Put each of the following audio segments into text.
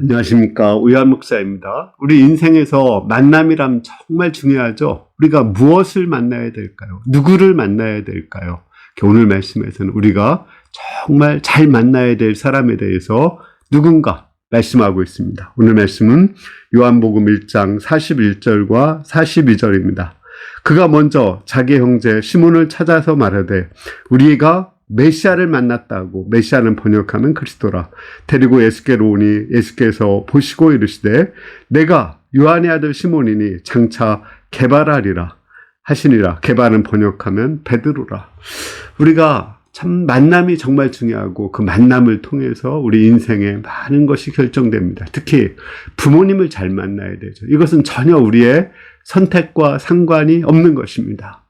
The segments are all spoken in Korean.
안녕하십니까. 우현 목사입니다. 우리 인생에서 만남이란 정말 중요하죠. 우리가 무엇을 만나야 될까요? 누구를 만나야 될까요? 오늘 말씀에서는 우리가 정말 잘 만나야 될 사람에 대해서 누군가 말씀하고 있습니다. 오늘 말씀은 요한복음 1장 41절과 42절입니다. 그가 먼저 자기 형제 시몬을 찾아서 말하되 우리가 메시아를 만났다고 메시아는 번역하면 그리스도라 데리고 예수께로 오니 예수께서 보시고 이르시되 내가 요한의 아들 시몬이니 장차 개발하리라 하시니라 개발은 번역하면 베드로라 우리가 참 만남이 정말 중요하고 그 만남을 통해서 우리 인생에 많은 것이 결정됩니다. 특히 부모님을 잘 만나야 되죠. 이것은 전혀 우리의 선택과 상관이 없는 것입니다.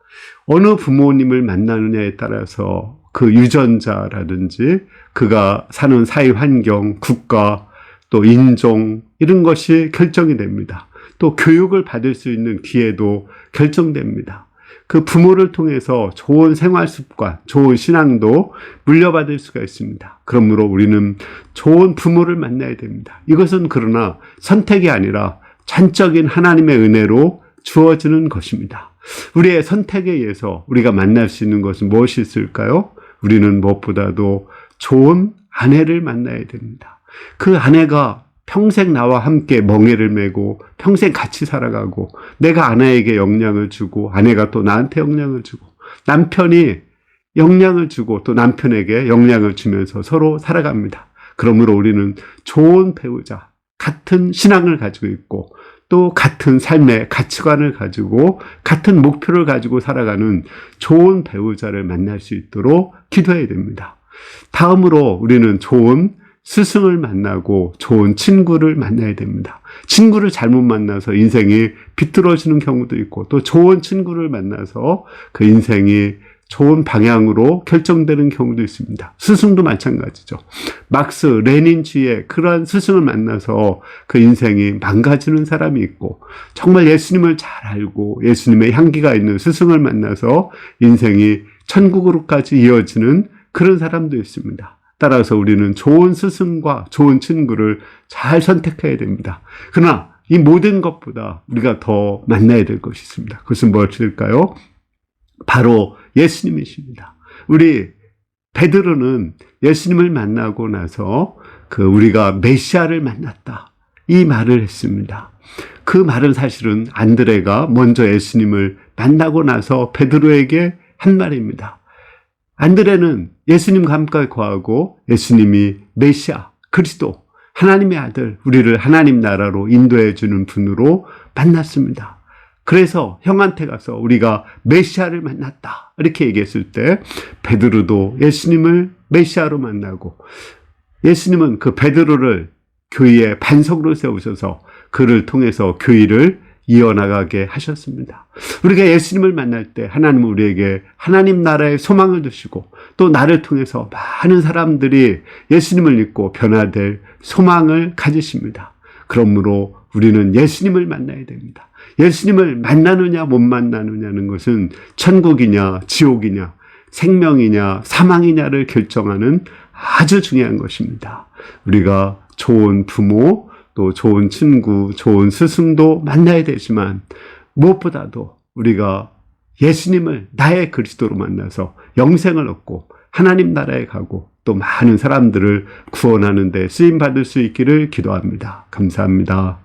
어느 부모님을 만나느냐에 따라서 그 유전자라든지 그가 사는 사회 환경, 국가, 또 인종 이런 것이 결정이 됩니다. 또 교육을 받을 수 있는 기회도 결정됩니다. 그 부모를 통해서 좋은 생활 습관, 좋은 신앙도 물려받을 수가 있습니다. 그러므로 우리는 좋은 부모를 만나야 됩니다. 이것은 그러나 선택이 아니라 전적인 하나님의 은혜로 주어지는 것입니다. 우리의 선택에 의해서 우리가 만날 수 있는 것은 무엇이 있을까요? 우리는 무엇보다도 좋은 아내를 만나야 됩니다. 그 아내가 평생 나와 함께 멍해를 메고 평생 같이 살아가고 내가 아내에게 영향을 주고 아내가 또 나한테 영향을 주고 남편이 영향을 주고 또 남편에게 영향을 주면서 서로 살아갑니다. 그러므로 우리는 좋은 배우자, 같은 신앙을 가지고 있고 또 같은 삶의 가치관을 가지고 같은 목표를 가지고 살아가는 좋은 배우자를 만날 수 있도록 기도해야 됩니다. 다음으로 우리는 좋은 스승을 만나고 좋은 친구를 만나야 됩니다. 친구를 잘못 만나서 인생이 비뚤어지는 경우도 있고 또 좋은 친구를 만나서 그 인생이 좋은 방향으로 결정되는 경우도 있습니다. 스승도 마찬가지죠. 막스, 레닌주의 그러한 스승을 만나서 그 인생이 망가지는 사람이 있고, 정말 예수님을 잘 알고 예수님의 향기가 있는 스승을 만나서 인생이 천국으로까지 이어지는 그런 사람도 있습니다. 따라서 우리는 좋은 스승과 좋은 친구를 잘 선택해야 됩니다. 그러나 이 모든 것보다 우리가 더 만나야 될 것이 있습니다. 그것은 무엇일까요? 바로 예수님이십니다. 우리 베드로는 예수님을 만나고 나서 그 우리가 메시아를 만났다. 이 말을 했습니다. 그 말은 사실은 안드레가 먼저 예수님을 만나고 나서 베드로에게 한 말입니다. 안드레는 예수님과 함께 거하고 예수님이 메시아, 그리스도, 하나님의 아들, 우리를 하나님 나라로 인도해 주는 분으로 만났습니다. 그래서 형한테 가서 우리가 메시아를 만났다. 이렇게 얘기했을 때 베드로도 예수님을 메시아로 만나고 예수님은 그 베드로를 교회의 반석으로 세우셔서 그를 통해서 교회를 이어나가게 하셨습니다. 우리가 예수님을 만날 때 하나님은 우리에게 하나님 나라의 소망을 주시고 또 나를 통해서 많은 사람들이 예수님을 믿고 변화될 소망을 가지십니다. 그러므로 우리는 예수님을 만나야 됩니다. 예수님을 만나느냐 못 만나느냐는 것은 천국이냐 지옥이냐 생명이냐 사망이냐를 결정하는 아주 중요한 것입니다. 우리가 좋은 부모 또 좋은 친구, 좋은 스승도 만나야 되지만 무엇보다도 우리가 예수님을 나의 그리스도로 만나서 영생을 얻고 하나님 나라에 가고 또 많은 사람들을 구원하는 데 쓰임 받을 수 있기를 기도합니다. 감사합니다.